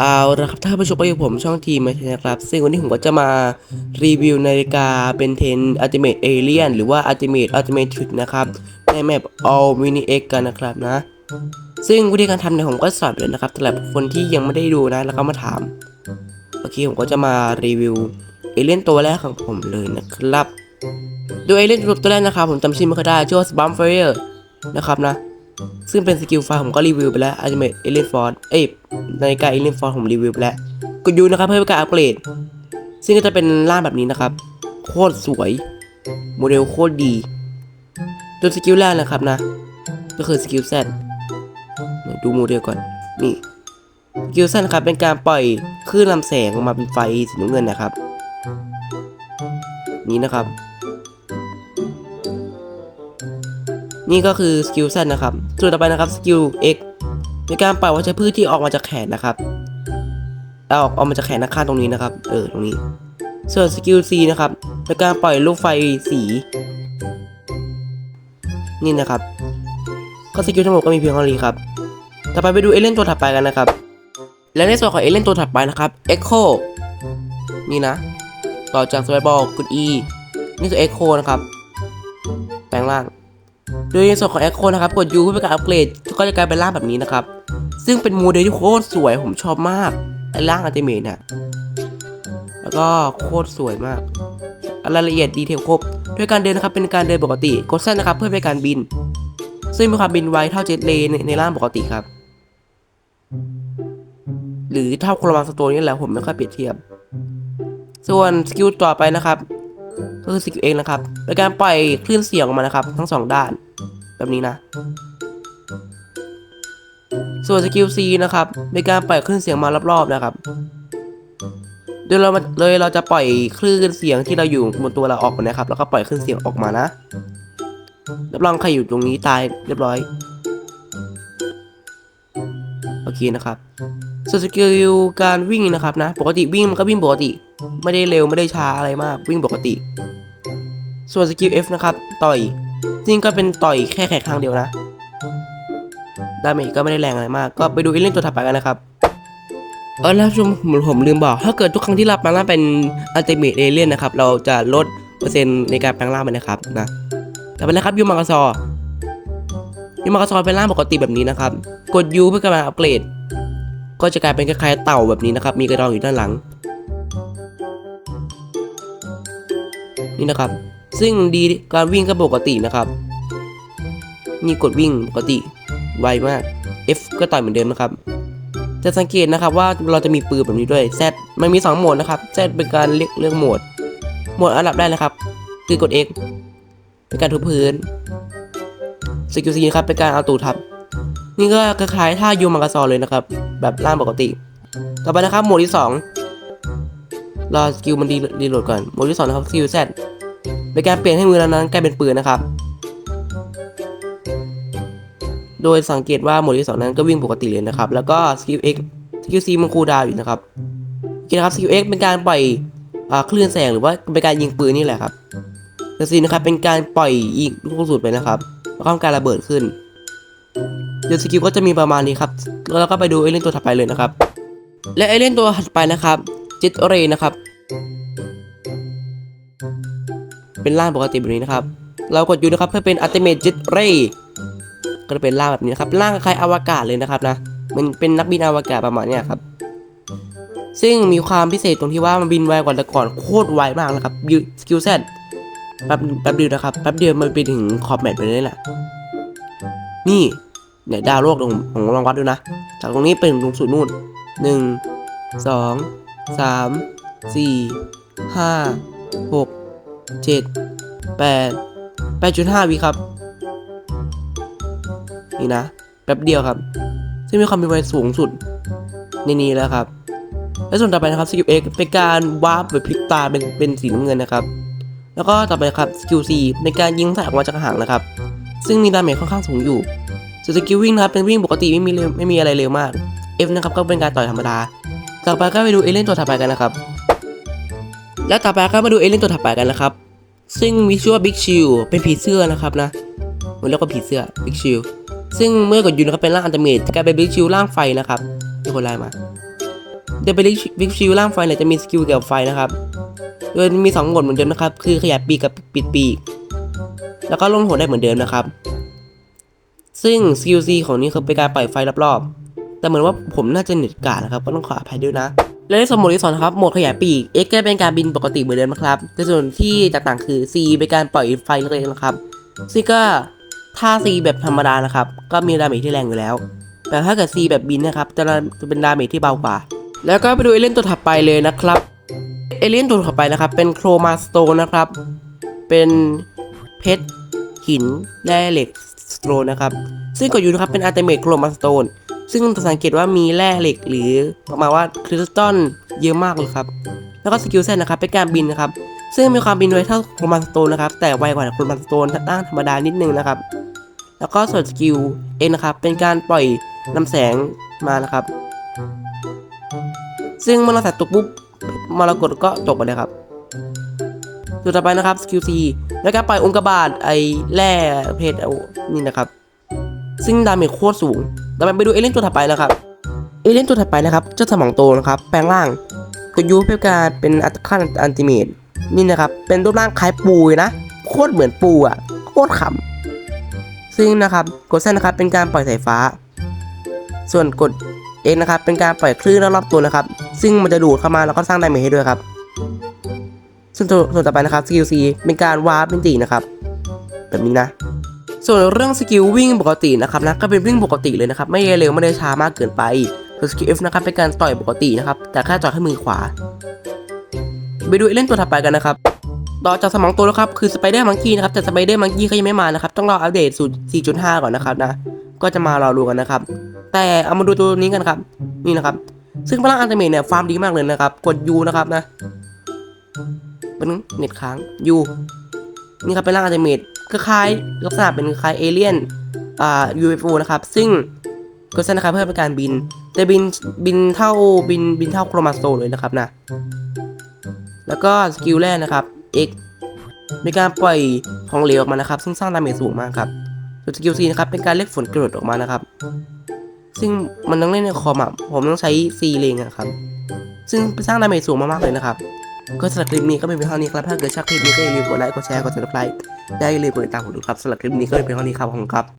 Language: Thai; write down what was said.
เอาละครับถ้าผู้ชมก็อยู่ผมช่องทีมนะครับ ซึ่งวันนี้ผมก็จะมารีวิวนาฬิกาเป็นเทน Ultimate Alien หรือว่า Ultimate Ultimate Trick นะครับในแมป All Mini X กันนะครับนะ ซึ่งวิธีการทำเนี่ยผมก็สอนเลยนะครับสำหรับคนที่ยังไม่ได้ดูนะ แล้วก็มาถามโอเคผมก็จะมารีวิวเอเลียนตัวแรกของผมเลยนะครับโดยเอเลียนตัวแรกนะครับผมจำชื่อไม่ค่อยได้ชื่อว่า Spam Fire นะครับนะ ซึ่งเป็นสกิลไฟล์ผมก็รีวิวไปแล้ว Ultimate Alien Force เอ้ยนาฬิกา Alien Force ผมรีวิวไปแล้ว กดยูนะครับเพื่อเป็นการอัปเกรด ซึ่งก็จะเป็นร่างแบบนี้นะครับ โคตรสวย โมเดลโคตรดีตัวสกิลแรกนะครับนะ ก็คือสกิล Z ดูโมเดลก่อน นี่สกิล Z นะครับเป็นการปล่อยคลื่นลำแสงออกมาเป็นไฟสีน้ำเงินนะครับ นี่นะครับ นี่ก็คือสกิล Z นนะครับ ส่วนต่อไปนะครับสกิล X ในการปล่อยวัชพืชที่ออกมาจากแขนนะครับเอาออกออกมาจากแขนด้านข้าตรงนี้นะครับ เออตรงนี้ ส่วนสกิล C นะครับในการปล่อยลูกไฟสี นี่นะครับ ก็สกิลทั้งหมดก็มีเพียงเท่านี้ครับ ต่อไปไปดูเอเลนตัวถัดไปกันนะครับ และในส่วนของเอเลนตัวถัดไปนะครับ Echo นี่นะ ต่อจากสไ i บอลกุด E นี่คือ Echo นะครับ แปลงร่าง โดยในส่วนของ Echo นะครับกด U เพื่อเป็นการอัปเกรดก็จะกลายเป็นร่างแบบนี้นะครับ ซึ่งเป็นโมเดลที่โคตรสวยผมชอบมากไอ้ร่างอัลติเมทเนี่ยแล้วก็โคตรสวยมากรายละเอียดดีเทลครบด้วยการเดินนะครับเป็นการเดินปกติกดสั้นนะครับเพื่อเป็นการบิน ซึ่งมีความบินไวเท่าเจ็ตเลยในในร่างปกติครับ หรือเท่าโครมาสโตนนี่แหละผมไม่ค่อยเปรียบเทียบ ส่วนสกิลต่อไปนะครับ ก็คือสกิลเองนะครับเป็นการปล่อยคลื่นเสียงออกมานะครับ ทั้งสองด้าน แบบนี้นะ ส่วนสกิล C นะครับเป็นการปล่อยคลื่นเสียงมารอบๆนะครับ โดยเรามาเลยเราจะปล่อยคลื่นเสียงที่เราอยู่บนตัวเราออกมานะครับ แล้วก็ปล่อยคลื่นเสียงออกมานะรับรองใครอยู่ตรงนี้ตายเรียบร้อย โอเคนะครับ ส่วนสกิลการวิ่งนะครับนะ ปกติวิ่งมันก็วิ่งปกติ ไม่ได้เร็วไม่ได้ช้าอะไรมากวิ่งปกติ ส่วนสกิล F นะครับ ต่อยจริงก็เป็นต่อยแค่แค่ครั้งเดียวนะดาเมจก็ไม่ได้แรงอะไรมาก ก็ไปดูอีเล่นตัวถัดไปกันนะครับเออแล้วชมผมผมลืมบอก ถ้าเกิดทุกครั้งที่เราแปลงร่าเป็นอัลติเมทเอเลียนนะครับ เราจะลดเปอร์เซ็นต์ในการแปลงร่างไปนะครับนะต่อไปนะครับยูมากาซอยูมากาซอเป็นร่างปกติแบบนี้นะครับ กด U เพื่อกำลังอัปเกรด ก็จะกลายเป็นคล้ายๆเต่าแบบนี้นะครับ มีกระดองอยู่ด้านหลัง นี่นะครับ ซึ่งดีการวิ่งก็ปกตินะครับ นี่กดวิ่งปกติไวมาก F ก็ต่อยเหมือนเดิมนะครับ จะสังเกตนะครับว่าเราจะมีปืนแบบนี้ด้วย Z มันมี 2 โหมดนะครับ Z เป็นการเลือกเลือกโหมด โหมดอันดับได้นะครับ คือกด X เป็นการทุบพื้นสกิล C นครับเป็นการเอาตูดทับ นี่ก็คล้ายๆท่ายูมังกรซอเลยนะครับ แบบร่างปกติ ต่อไปนะครับ โหมดที่ 2 รอสกิลมันรีรีโหลดก่อน โหมดที่ 2 นะครับสกิล Z เป็นการเปลี่ยนให้มือเรานั้นกลายเป็นปืนนะครับ โดยสังเกตว่าโหมดที่ 2 นั้นก็วิ่งปกติเลยนะครับ แล้วก็สกิล X สกิล C มันคูลดาวอยู่นะครับโอเคนะครับสกิล X เป็นการปล่อยอ่าคลื่นแสงหรือว่าเป็นการยิงปืนนี่แหละครับแต่ C นะครับเป็นการปล่อยยิงลูกกระสุนไปนะครับแล้วก็ทำการระเบิดขึ้น เดี๋ยวสกิลก็จะมีประมาณนี้ครับแล้วเราก็ไปดูเอเล่นตัวถัดไปเลยนะครับ และเอเล่นตัวถัดไปนะครับจิตเรนะครับ เป็นร่างปกติแบบนี้นะครับ เรากดยูนะครับเพื่อเป็นอัลติเมทจิตเรก็จะเป็นร่างแบบนี้นะครับร่างคล้ายอวกาศเลยนะครับนะมันเป็นนักบินอวกาศประมาณเนี้ยครับซึ่งมีความพิเศษตรงที่ว่ามันบินไวกว่าแต่ก่อนโคตรไวมากนะครับยูสกิลเซตแป๊บแป๊บเดียวนะครับแป๊บเดียวมันไปถึงขอบแมปไปเลยแหละนี่ เนี่ยดาวโลกของของลองวัดดูนะ จากตรงนี้เป็นตรงสุดนู่นหนึ่งสองสามสี่ห้าหกเจ็ดแปดแปดจุดห้าวิครับ นี่นะ แป๊บเดียวครับ ซึ่งมีความเป็นไวสูงสุดในนี้แล้วครับ และส่วนต่อไปนะครับสกิล X เป็นการวาร์ปแบบพลิกตาเป็นเป็นสีน้ำเงินนะครับ แล้วก็ต่อไปครับสกิล C เป็นการยิงใส่ออกมาจากหางนะครับ ซึ่งมีดาเมจค่อนข้างสูงอยู่ ส่วนสกิลวิ่งนะครับเป็นวิ่งปกติไม่มีเร็วไม่มีอะไรเร็วมาก F นะครับก็เป็นการต่อยธรรมดา ต่อไปก็ไปดูเอเลนตัวถัดไปกันนะครับ และต่อไปก็มาดูเอเลนตัวถัดไปกันนะครับ ซึ่งมีชื่อว่า Big Shield เป็นผีเสื้อนะครับนะมันเรียกว่าผีเสื้อ Big Shield ซึ่งเมื่อกดยูนะครับเป็นร่างอันตเมทกลายเป็น Big Shield ร่างไฟนะครับมีคนไล่มาเดบิลิวิกชิลล่างไฟเนี่ยจะมีสกิลเกี่ยวกับไฟนะครับ โดยมีสองโหมดเหมือนเดิมนะครับ คือขยายปีกกับปิดปีก แล้วก็ลงหัวได้เหมือนเดิมนะครับ ซึ่งสกิลซีของนี้คือเป็นการปล่อยไฟรอบๆ แต่เหมือนว่าผมน่าจะเน็ตกาดนะครับ ก็ต้องขออภัยด้วยนะ และในส่วนโหมดที่สองนะครับ โหมดขยายปีก X ก็เป็นการบินปกติเหมือนเดิมนะครับแต่ส่วนที่แตกต่างคือ C เป็นการปล่อยไฟเล็กๆนะครับ ซึ่งก็ถ้า C แบบธรรมดานะครับ ก็มีดาเมจที่แรงอยู่แล้ว แต่ถ้าเกิด C แบบบินนะครับจะเป็นดาเมจที่เบากว่า แล้วก็ไปดูเอเลนตัวถัดไปเลยนะครับเอเลนตัวถัดไปนะครับ เป็นโครมาสโตนนะครับ เป็นเพชรหินแร่เหล็ก สโตนนะครับ ซึ่งกดอยู่นะครับเป็นอัลติเมทโครมาสโตนซึ่งสังเกตว่ามีแร่เหล็กหรือประมาณว่าคริสตัลเยอะมากเลยครับ แล้วก็สกิลเซตนะครับเป็นการบินนะครับ ซึ่งมีความบินไวเท่าโครมาสโตนนะครับ แต่ไวกว่าโครมาสโตนตั้งธรรมดานิดนึงนะครับ แล้วก็ส่วนสกิลเองนะครับ เป็นการปล่อยลำแสงมานะครับ ซึ่งเมื่อเราใส่ตกปุ๊บมรกตก็ตกไปเลยครับ ส่วต่อไปนะครับสกิล C แล้วก็ปล่อยองค์กบาตไอแร่เพชรเอานี่นะครับซึ่งดาเมจโคตรสูงต่อไปไปดูเอเลนตัวถัดไปนะครับ เอเลนตัวถัดไปนะครับเจ้าสมองโตนะครับ แปลงร่างกดยูเพื่อการเป็นอัตขั้นอันติเมตนี่นะครับ เป็นรูปร่างคล้ายปูนะโคตรเหมือนปูอะโคตรขำซึ่งนะครับกดเส้นนะครับเป็นการปล่อยสายฟ้า ส่วนกดเองนนะครับเป็นการปล่อยคลื่นรอบๆตัวนะครับ ซึ่งมันจะดูดเข้ามาแล้วก็สร้างดาเมจให้ด้วยครับ ส่วนต่อไปนะครับสกิล C เป็นการวาร์ปเป็นตีนะครับแบบนี้นะส่วนเรื่องสกิลวิ่งปกตินะครับนะก็เป็นวิ่งปกติเลยนะครับไม่เร็วไม่ได้ช้ามากเกินไปส่วนสกิล F นะครับเป็นการต่อยปกตินะครับแต่แค่จ่อยแค่มือขวา ไปดูเล่นตัวถัดไปกันนะครับต่อจากสมองตัวแล้วครับคือสไปเดอร์มังกี้นะครับแต่สไปเดอร์มังกี้เขายังไม่มานะครับต้องรออัปเดตสูตร4.5 ก่อนนะครับนะก็จะมารอดูกันนะครับ แต่เอามาดูตัวนี้กันครับ นี่นะครับ ซึ่งพลังอันติเมทเนี่ยฟาร์มดีมากเลยนะครับ กด U นะครับนะ เป็นงเน็ตค้าง U นี่ครับเป็นร่างอันติเมทก็คล้ายลักษณะเป็นคล้ายเอเลี่ยนอ่า UFO นะครับ ซึ่งก็ใช้นะครับเพื่อเป็นการบิน แต่บินบินเท่าบินบินเท่าโครมาโตเลยนะครับนะ แล้วก็สกิลแรกนะครับ X ในการปล่อยของเหลวออกมานะครับ ซึ่งสร้างดาเมจสูงมากครับส่วนสกิล C นะครับเป็นการเรียกฝนกระโดออกมานะครับ ซึ่งมันต้องเล่นในคอมอะผมต้องใช้ C เลงอะครับ ซึ่งสร้างดาเมจสูงมากๆเลยนะครับ ก็สำหรับคลิปนี้ก็เป็นเพียงเท่านี้ครับ ถ้าเกิดชอบคลิปนี้ก็อย่าลืมกดไลค์ กดแชร์ กดติดตามได้อย่าลืมกดติดตามผมด้วยครับสำหรับคลิปนี้ก็เป็นเพียงเท่านี้ครับผมครับ